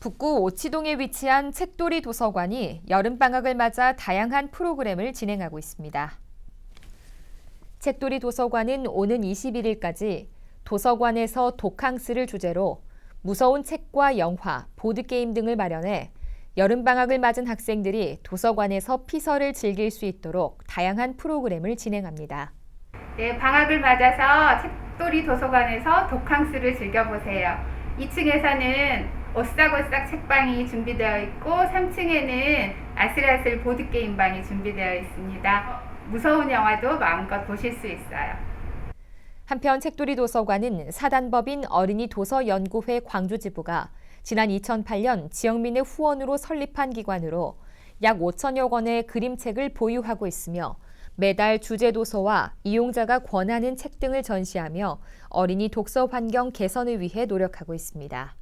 북구 오치동에 위치한 책돌이 도서관이 여름방학을 맞아 다양한 프로그램을 진행하고 있습니다. 책돌이 도서관은 오는 21일까지 도서관에서 독항스를 주제로 무서운 책과 영화, 보드게임 등을 마련해 여름방학을 맞은 학생들이 도서관에서 피서를 즐길 수 있도록 다양한 프로그램을 진행합니다. 네, 방학을 맞아서 책돌이 도서관에서 독항스를 즐겨보세요. 2층에서는 오싹오싹 책방이 준비되어 있고 3층에는 아슬아슬 보드게임 방이 준비되어 있습니다. 무서운 영화도 마음껏 보실 수 있어요. 한편 책돌이 도서관은 사단법인 어린이 도서 연구회 광주지부가 지난 2008년 지역민의 후원으로 설립한 기관으로 약 5천여 권의 그림책을 보유하고 있으며 매달 주제 도서와 이용자가 권하는 책 등을 전시하며 어린이 독서 환경 개선을 위해 노력하고 있습니다.